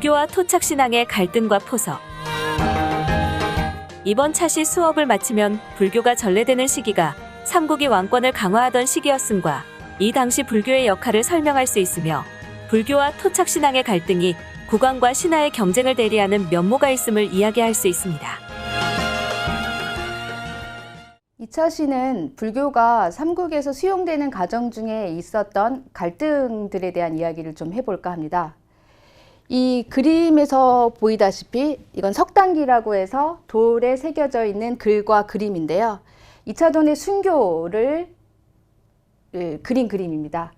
불교와 토착 신앙의 갈등과 포석. 이번 차시 수업을 마치면 불교가 전래되는 시기가 삼국이 왕권을 강화하던 시기였음과 이 당시 불교의 역할을 설명할 수 있으며 불교와 토착 신앙의 갈등이 국왕과 신하의 경쟁을 대리하는 면모가 있음을 이야기할 수 있습니다. 이차시는 불교가 삼국에서 수용되는 과정 중에 있었던 갈등들에 대한 이야기를 좀 해볼까 합니다. 이 그림에서 보이다시피 이건 석단기라고 해서 돌에 새겨져 있는 글과 그림인데요. 이차돈의 순교를 예, 그린 그림입니다.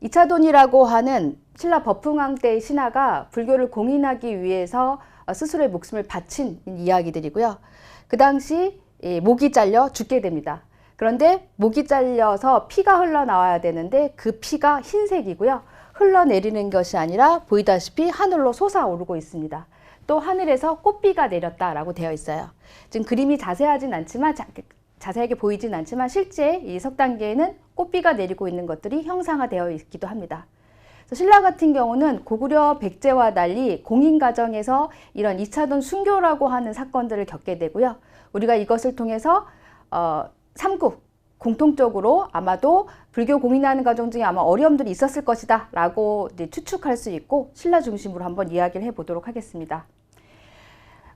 이차돈이라고 하는 신라 법흥왕 때의 신하가 불교를 공인하기 위해서 어, 스스로의 목숨을 바친 이야기들이고요. 그 당시 예, 목이 잘려 죽게 됩니다. 그런데 목이 잘려서 피가 흘러나와야 되는데 그 피가 흰색이고요. 흘러내리는 것이 아니라 보이다시피 하늘로 솟아오르고 있습니다. 또 하늘에서 꽃비가 내렸다라고 되어 있어요. 지금 그림이 자세하진 않지만 자, 자세하게 보이진 않지만 실제 이 석단계에는 꽃비가 내리고 있는 것들이 형상화되어 있기도 합니다. 신라 같은 경우는 고구려 백제와 달리 공인 가정에서 이런 2차돈 순교라고 하는 사건들을 겪게 되고요. 우리가 이것을 통해서 어, 삼국 공통적으로 아마도 불교 공인하는 과정 중에 아마 어려움들이 있었을 것이다 라고 추측할 수 있고 신라 중심으로 한번 이야기를 해보도록 하겠습니다.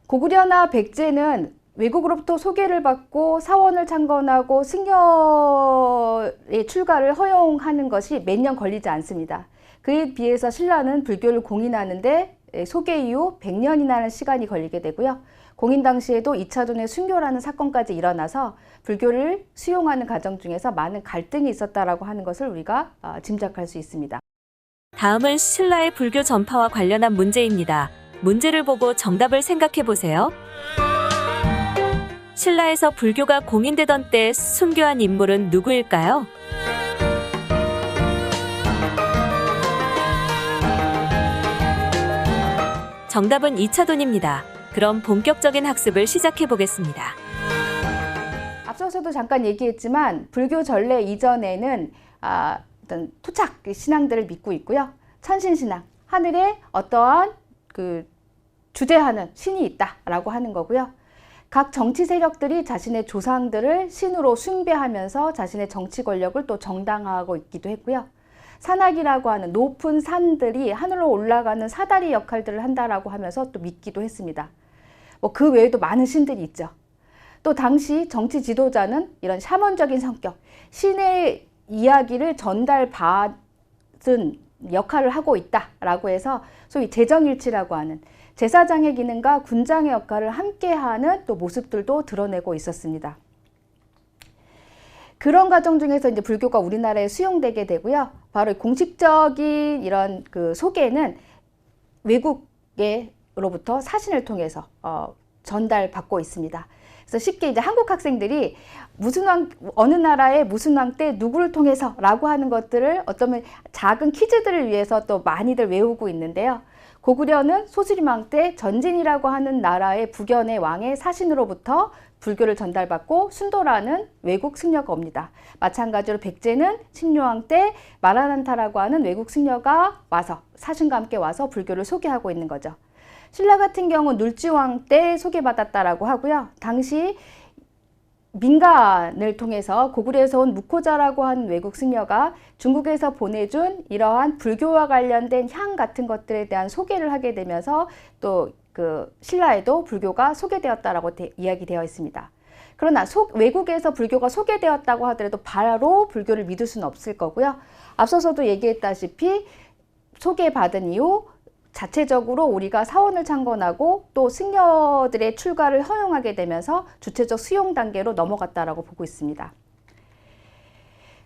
고구려나 백제는 외국으로부터 소개를 받고 사원을 창건하고 승려의 출가를 허용하는 것이 몇 년 걸리지 않습니다. 그에 비해서 신라는 불교를 공인하는데 소개 이후 100년이라는 시간이 걸리게 되고요. 공인 당시에도 2차돈의 순교라는 사건까지 일어나서 불교를 수용하는 과정 중에서 많은 갈등이 있었다라고 하는 것을 우리가 어, 짐작할 수 있습니다. 다음은 신라의 불교 전파와 관련한 문제입니다. 문제를 보고 정답을 생각해 보세요. 신라에서 불교가 공인되던 때 순교한 인물은 누구일까요? 정답은 이차돈입니다. 그럼 본격적인 학습을 시작해 보겠습니다. 앞서서도 잠깐 얘기했지만 불교 전례 이전에는 아, 어떤 토착 신앙들을 믿고 있고요. 천신 신앙, 하늘에 어떠한 그 주대하는 신이 있다라고 하는 거고요. 각 정치 세력들이 자신의 조상들을 신으로 숭배하면서 자신의 정치 권력을 또 정당화하고 있기도 했고요. 산악이라고 하는 높은 산들이 하늘로 올라가는 사다리 역할들을 한다라고 하면서 또 믿기도 했습니다. 뭐 그 외에도 많은 신들이 있죠. 또 당시 정치 지도자는 이런 샤먼적인 성격, 신의 이야기를 전달받은 역할을 하고 있다라고 해서 소위 재정일치라고 하는 제사장의 기능과 군장의 역할을 함께하는 또 모습들도 드러내고 있었습니다. 그런 과정 중에서 이제 불교가 우리나라에 수용되게 되고요. 바로 공식적인 이런 그 소개는 외국으로부터 사신을 통해서 어, 전달받고 있습니다. 그래서 쉽게 이제 한국 학생들이 무슨 왕 어느 나라의 무슨 왕 때 누구를 통해서라고 하는 것들을 어쩌면 작은 퀴즈들을 위해서 또 많이들 외우고 있는데요. 고구려는 소수림왕 때 전진이라고 하는 나라의 북연의 왕의 사신으로부터 불교를 전달받고 순도라는 외국 승려가 옵니다. 마찬가지로 백제는 신묘왕 때 마라난타라고 하는 외국 승려가 와서 사신과 함께 와서 불교를 소개하고 있는 거죠. 신라 같은 경우 눌지왕 때 소개받았다라고 하고요. 당시 민간을 통해서 고구려에서 온 무코자라고 하는 외국 승려가 중국에서 보내준 이러한 불교와 관련된 향 같은 것들에 대한 소개를 하게 되면서 또그 신라에도 불교가 소개되었다라고 대, 이야기되어 있습니다. 그러나 소, 외국에서 불교가 소개되었다고 하더라도 바로 불교를 믿을 수는 없을 거고요. 앞서서도 얘기했다시피 소개받은 이후 자체적으로 우리가 사원을 창건하고 또 승려들의 출가를 허용하게 되면서 주체적 수용 단계로 넘어갔다라고 보고 있습니다.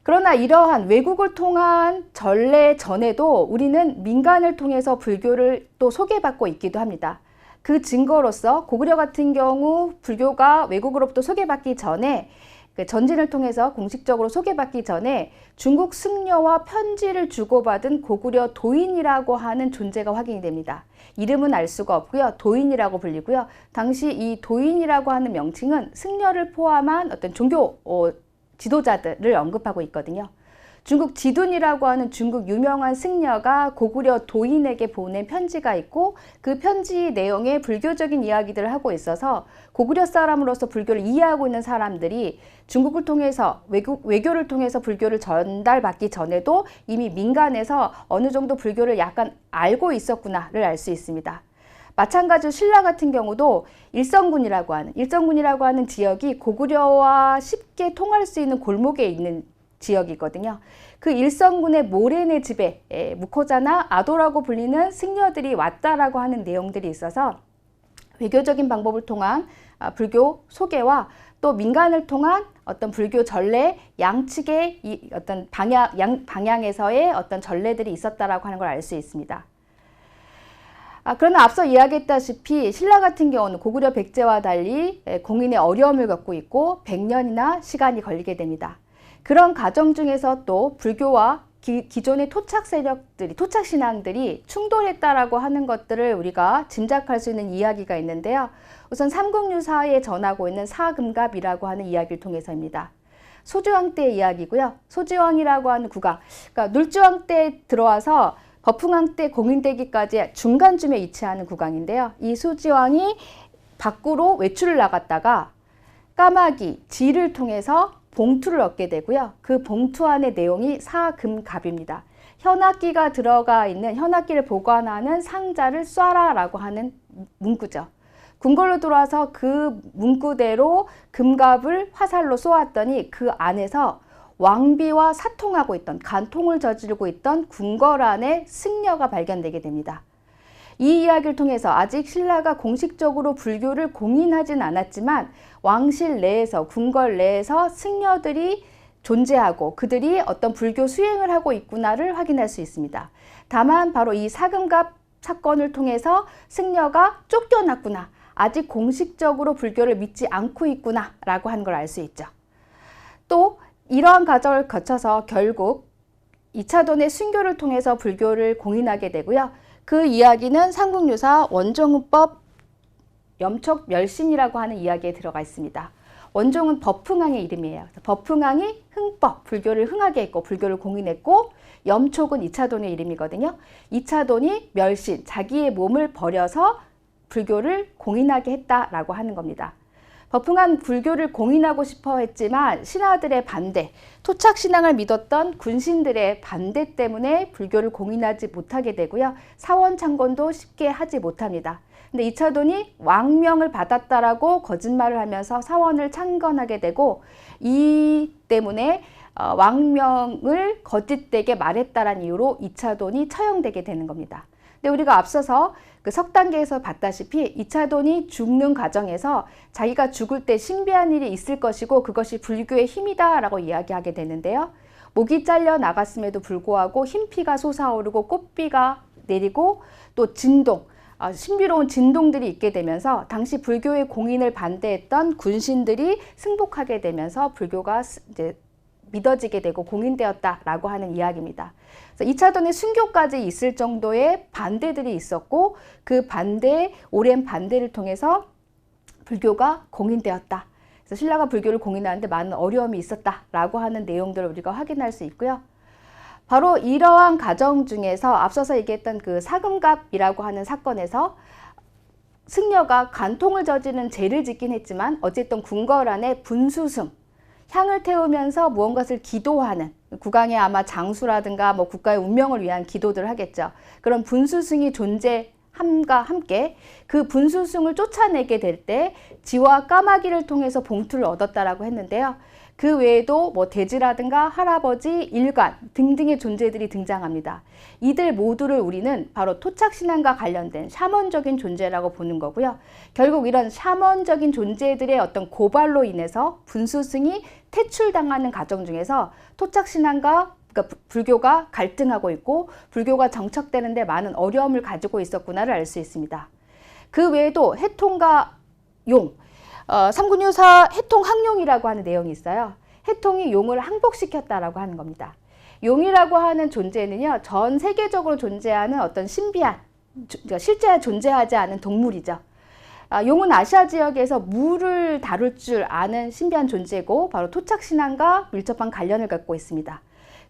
그러나 이러한 외국을 통한 전례 전에도 우리는 민간을 통해서 불교를 또 소개받고 있기도 합니다. 그 증거로서 고구려 같은 경우 불교가 외국으로부터 소개받기 전에 그 전진을 통해서 공식적으로 소개받기 전에 중국 승려와 편지를 주고받은 고구려 도인이라고 하는 존재가 확인이 됩니다. 이름은 알 수가 없고요. 도인이라고 불리고요. 당시 이 도인이라고 하는 명칭은 승려를 포함한 어떤 종교 어, 지도자들을 언급하고 있거든요. 중국 지둔이라고 하는 중국 유명한 승려가 고구려 도인에게 보낸 편지가 있고 그 편지 내용에 불교적인 이야기들을 하고 있어서 고구려 사람으로서 불교를 이해하고 있는 사람들이 중국을 통해서 외국, 외교를 통해서 불교를 전달받기 전에도 이미 민간에서 어느 정도 불교를 약간 알고 있었구나를 알 수 있습니다. 마찬가지로 신라 같은 경우도 일성군이라고 하는 일성군이라고 하는 지역이 고구려와 쉽게 통할 수 있는 골목에 있는 지역이거든요. 그 일성군의 모래내 집에 에, 무코자나 아도라고 불리는 승려들이 왔다라고 하는 내용들이 있어서 외교적인 방법을 통한 아, 불교 소개와 또 민간을 통한 어떤 불교 전례 양측의 이 어떤 방향 양, 방향에서의 어떤 전례들이 있었다라고 하는 걸 알 수 있습니다. 아, 그러나 앞서 이야기했다시피 신라 같은 경우는 고구려 백제와 달리 에, 공인의 어려움을 겪고 있고 100년이나 시간이 걸리게 됩니다. 그런 과정 중에서 또 불교와 기, 기존의 토착 세력들이 토착 신앙들이 충돌했다라고 하는 것들을 우리가 짐작할 수 있는 이야기가 있는데요. 우선 삼국유사에 전하고 있는 사금갑이라고 하는 이야기를 통해서입니다. 소주왕 때 이야기고요. 소주왕이라고 하는 국왕, 그러니까 놀주왕 때 들어와서 버풍왕 때 공인되기까지 중간쯤에 위치하는 국왕인데요. 이 소주왕이 밖으로 외출을 나갔다가 까마귀, 지를 통해서 봉투를 얻게 되고요. 그 봉투 안의 내용이 사금갑입니다. 현악기가 들어가 있는 현악기를 보관하는 상자를 쏴라라고 하는 문구죠. 궁궐로 들어와서 그 문구대로 금갑을 화살로 쏘았더니 그 안에서 왕비와 사통하고 있던 간통을 저지르고 있던 궁궐 안에 승려가 발견되게 됩니다. 이 이야기를 통해서 아직 신라가 공식적으로 불교를 공인하진 않았지만 왕실 내에서 궁궐 내에서 승려들이 존재하고 그들이 어떤 불교 수행을 하고 있구나를 확인할 수 있습니다. 다만 바로 이 사금갑 사건을 통해서 승려가 쫓겨났구나. 아직 공식적으로 불교를 믿지 않고 있구나 라고 하는 걸알 수 있죠. 또 이러한 과정을 거쳐서 결국 이차돈의 순교를 통해서 불교를 공인하게 되고요. 그 이야기는 삼국유사 원종훈법 염촉멸신이라고 하는 이야기에 들어가 있습니다. 원종은 버풍왕의 이름이에요. 버풍왕이 흥법, 불교를 흥하게 했고 불교를 공인했고 염촉은 이차돈의 이름이거든요. 이차돈이 멸신, 자기의 몸을 버려서 불교를 공인하게 했다라고 하는 겁니다. 버풍한 불교를 공인하고 싶어 했지만 신하들의 반대, 토착 신앙을 믿었던 군신들의 반대 때문에 불교를 공인하지 못하게 되고요. 사원 창건도 쉽게 하지 못합니다. 근데 이차돈이 왕명을 받았다라고 거짓말을 하면서 사원을 창건하게 되고 이 때문에 어, 왕명을 거짓되게 말했다라는 이유로 이차돈이 처형되게 되는 겁니다. 근데 우리가 앞서서 그 석 단계에서 봤다시피 이차돈이 죽는 과정에서 자기가 죽을 때 신비한 일이 있을 것이고 그것이 불교의 힘이다라고 이야기하게 되는데요. 목이 잘려 나갔음에도 불구하고 흰피가 솟아오르고 꽃비가 내리고 또 진동, 아, 신비로운 진동들이 있게 되면서 당시 불교의 공인을 반대했던 군신들이 승복하게 되면서 불교가 이제 믿어지게 되고 공인되었다라고 하는 이야기입니다. 그래서 2차돈의 순교까지 있을 정도의 반대들이 있었고 그 반대, 오랜 반대를 통해서 불교가 공인되었다. 그래서 신라가 불교를 공인하는데 많은 어려움이 있었다라고 하는 내용들을 우리가 확인할 수 있고요. 바로 이러한 과정 중에서 앞서서 얘기했던 그 사금갑이라고 하는 사건에서 승려가 간통을 저지른 죄를 짓긴 했지만 어쨌든 궁궐 안에 분수승, 향을 태우면서 무언가를 기도하는 국왕의 아마 장수라든가 뭐 국가의 운명을 위한 기도들을 하겠죠. 그런 분수승이 존재 함과 함께 그 분수승을 쫓아내게 될 때 지와 까마귀를 통해서 봉투를 얻었다라고 했는데요. 그 외에도 뭐 돼지라든가 할아버지, 일관 등등의 존재들이 등장합니다. 이들 모두를 우리는 바로 토착신앙과 관련된 샤먼적인 존재라고 보는 거고요. 결국 이런 샤먼적인 존재들의 어떤 고발로 인해서 분수승이 퇴출당하는 과정 중에서 토착신앙과 그러니까 불교가 갈등하고 있고 불교가 정착되는데 많은 어려움을 가지고 있었구나를 알 수 있습니다. 그 외에도 해통과 용, 어, 삼군유사 해통 항용이라고 하는 내용이 있어요. 해통이 용을 항복시켰다라고 하는 겁니다. 용이라고 하는 존재는요, 전 세계적으로 존재하는 어떤 신비한, 그러니까 실제 존재하지 않은 동물이죠. 아, 용은 아시아 지역에서 물을 다룰 줄 아는 신비한 존재고, 바로 토착신앙과 밀접한 관련을 갖고 있습니다.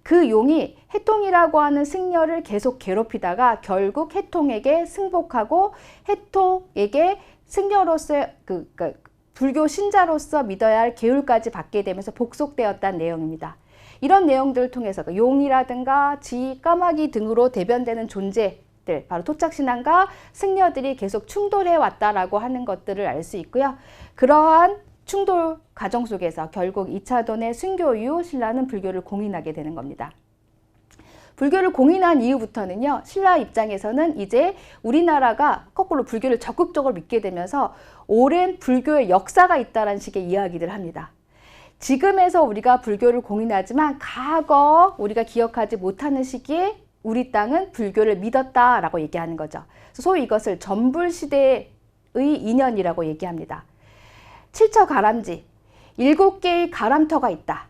그 용이 해통이라고 하는 승려를 계속 괴롭히다가 결국 해통에게 승복하고 해통에게 승려로서 그, 그 불교 신자로서 믿어야 할 계율까지 받게 되면서 복속되었다는 내용입니다. 이런 내용들을 통해서 그 용이라든가 지, 까마귀 등으로 대변되는 존재 들, 바로 토착신앙과 승려들이 계속 충돌해 왔다라고 하는 것들을 알 수 있고요. 그러한 충돌 과정 속에서 결국 이차돈의 순교 이후 신라는 불교를 공인하게 되는 겁니다. 불교를 공인한 이후부터는요, 신라 입장에서는 이제 우리나라가 거꾸로 불교를 적극적으로 믿게 되면서 오랜 불교의 역사가 있다는 식의 이야기를 합니다. 지금에서 우리가 불교를 공인하지만 과거 우리가 기억하지 못하는 시기에 우리 땅은 불교를 믿었다라고 얘기하는 거죠. 소위 이것을 전불시대의 인연이라고 얘기합니다. 칠처 가람지, 일곱 개의 가람터가 있다.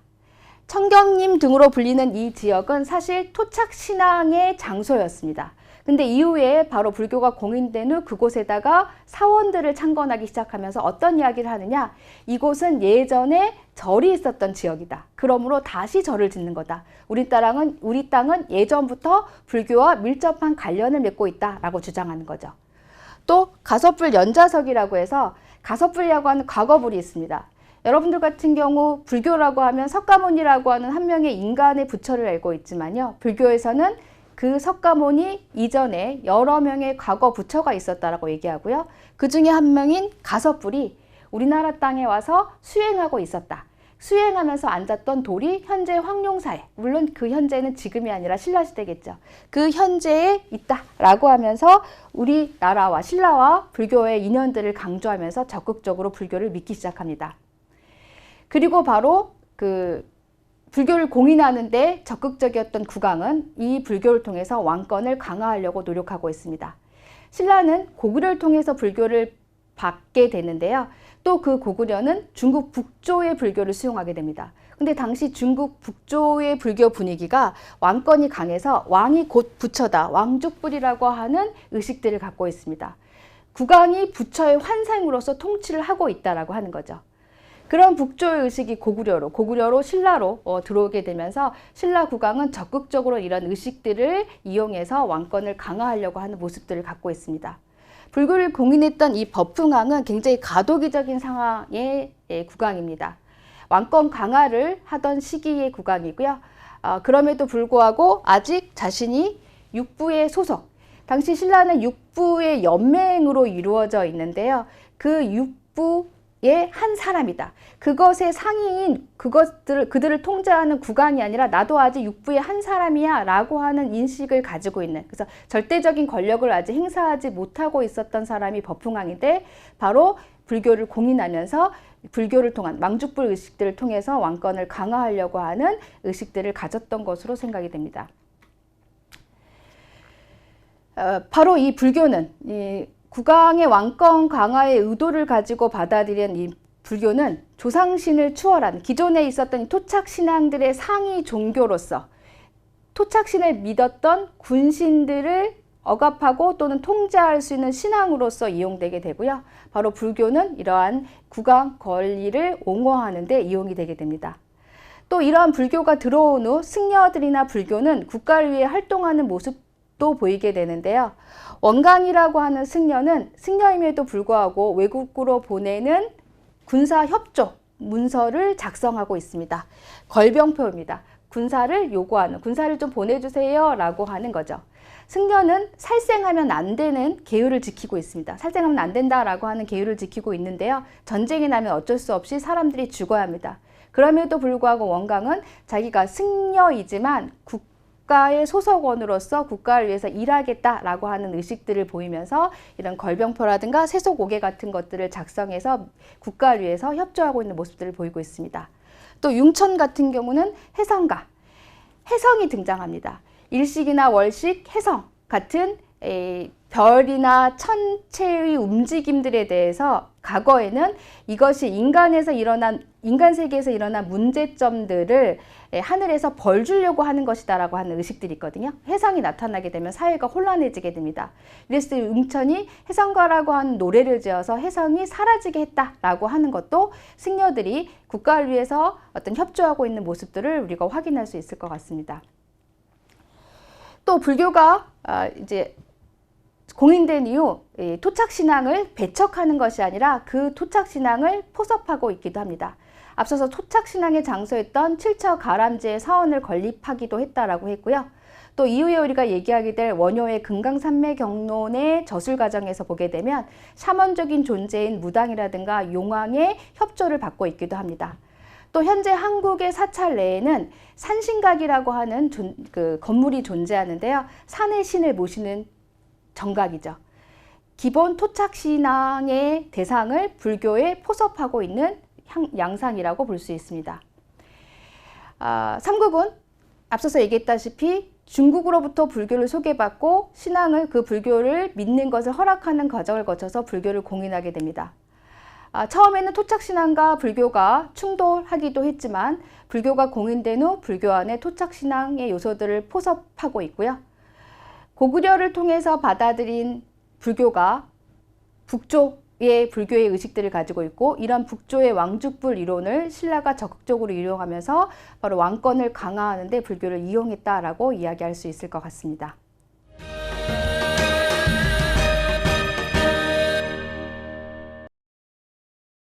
청경림 등으로 불리는 이 지역은 사실 토착 신앙의 장소였습니다. 근데 이후에 바로 불교가 공인된 후 그곳에다가 사원들을 창건하기 시작하면서 어떤 이야기를 하느냐? 이곳은 예전에 절이 있었던 지역이다. 그러므로 다시 절을 짓는 거다. 우리 땅은 우리 땅은 예전부터 불교와 밀접한 관련을 맺고 있다 라고 주장하는 거죠. 또 가섭불 연자석이라고 해서 가섭불이라고 하는 과거불이 있습니다. 여러분들 같은 경우 불교라고 하면 석가모니라고 하는 한 명의 인간의 부처를 알고 있지만요. 불교에서는 그 석가모니 이전에 여러 명의 과거 부처가 있었다라고 얘기하고요. 그 중에 한 명인 가섭불이 우리나라 땅에 와서 수행하고 있었다. 수행하면서 앉았던 돌이 현재 황룡사에 물론 그 현재는 지금이 아니라 신라시대겠죠. 그 현재에 있다라고 하면서 우리나라와 신라와 불교의 인연들을 강조하면서 적극적으로 불교를 믿기 시작합니다. 그리고 바로 그 불교를 공인하는데 적극적이었던 국왕은 이 불교를 통해서 왕권을 강화하려고 노력하고 있습니다. 신라는 고구려를 통해서 불교를 받게 되는데요. 또 그 고구려는 중국 북조의 불교를 수용하게 됩니다. 근데 당시 중국 북조의 불교 분위기가 왕권이 강해서 왕이 곧 부처다, 왕족불이라고 하는 의식들을 갖고 있습니다. 국왕이 부처의 환상으로서 통치를 하고 있다라고 하는 거죠. 그런 북조의 의식이 고구려로, 고구려로 신라로 어, 들어오게 되면서 신라 국왕은 적극적으로 이런 의식들을 이용해서 왕권을 강화하려고 하는 모습들을 갖고 있습니다. 불교를 공인했던 이 법흥왕은 굉장히 가도기적인 상황의 예, 국왕입니다. 왕권 강화를 하던 시기의 국왕이고요. 어, 그럼에도 불구하고 아직 자신이 육부의 소속, 당시 신라는 육부의 연맹으로 이루어져 있는데요. 그 육부 의 한 사람이다. 그것의 상위인 그것들을 그들을 통제하는 국왕이 아니라 나도 아직 육부의 한 사람이야라고 하는 인식을 가지고 있는 그래서 절대적인 권력을 아직 행사하지 못하고 있었던 사람이 법흥왕인데 바로 불교를 공인하면서 불교를 통한 망죽불 의식들을 통해서 왕권을 강화하려고 하는 의식들을 가졌던 것으로 생각이 됩니다. 어, 바로 이 불교는 이 국왕의 왕권 강화의 의도를 가지고 받아들인 이 불교는 조상신을 추월한 기존에 있었던 토착 신앙들의 상위 종교로서 토착신을 믿었던 군신들을 억압하고 또는 통제할 수 있는 신앙으로서 이용되게 되고요. 바로 불교는 이러한 국왕 권리를 옹호하는 데 이용이 되게 됩니다. 또 이러한 불교가 들어온 후 승려들이나 불교는 국가를 위해 활동하는 모습도 보이게 되는데요. 원강이라고 하는 승려는 승려임에도 불구하고 외국으로 보내는 군사 협조 문서를 작성하고 있습니다. 걸병표입니다. 군사를 요구하는 군사를 좀 보내주세요 라고 하는 거죠. 승려는 살생하면 안 되는 계율을 지키고 있습니다. 살생하면 안 된다라고 하는 계율을 지키고 있는데요. 전쟁이 나면 어쩔 수 없이 사람들이 죽어야 합니다. 그럼에도 불구하고 원강은 자기가 승려이지만 국 가의 소속원으로서 국가를 위해서 일하겠다라고 하는 의식들을 보이면서 이런 걸병표라든가 세속 오개 같은 것들을 작성해서 국가를 위해서 협조하고 있는 모습들을 보이고 있습니다. 또 융천 같은 경우는 해성가, 해성이 등장합니다. 일식이나 월식, 해성 같은 별이나 천체의 움직임들에 대해서 과거에는 이것이 인간에서 일어난 인간 세계에서 일어난 문제점들을 예, 하늘에서 벌 주려고 하는 것이다라고 하는 의식들이 있거든요. 해상이 나타나게 되면 사회가 혼란해지게 됩니다. 그래서 응천이 해성가라고 하는 노래를 지어서 해성이 사라지게 했다라고 하는 것도 승려들이 국가를 위해서 어떤 협조하고 있는 모습들을 우리가 확인할 수 있을 것 같습니다. 또 불교가 아, 이제 공인된 이후 이 토착 신앙을 배척하는 것이 아니라 그 토착 신앙을 포섭하고 있기도 합니다. 앞서서 토착 신앙의 장소였던 칠처 가람제의 사원을 건립하기도 했다라고 했고요. 또 이후에 우리가 얘기하게 될 원효의 금강산맥 경론의 저술 과정에서 보게 되면 샤먼적인 존재인 무당이라든가 용왕의 협조를 받고 있기도 합니다. 또 현재 한국의 사찰 내에는 산신각이라고 하는 존- 그 건물이 존재하는데요. 산의 신을 모시는 정각이죠. 기본 토착 신앙의 대상을 불교에 포섭하고 있는 향- 양상이라고 볼 수 있습니다. 아, 삼국은 앞서서 얘기했다시피 중국으로부터 불교를 소개받고 신앙을 그 불교를 믿는 것을 허락하는 과정을 거쳐서 불교를 공인하게 됩니다. 아, 처음에는 토착신앙과 불교가 충돌하기도 했지만 불교가 공인된 후 불교 안에 토착신앙의 요소들을 포섭하고 있고요. 고구려를 통해서 받아들인 불교가 북쪽의 불교의 의식들을 가지고 있고 이런 북조의 왕죽불 이론을 신라가 적극적으로 이용하면서 바로 왕권을 강화하는 데 불교를 이용했다라고 이야기할 수 있을 것 같습니다.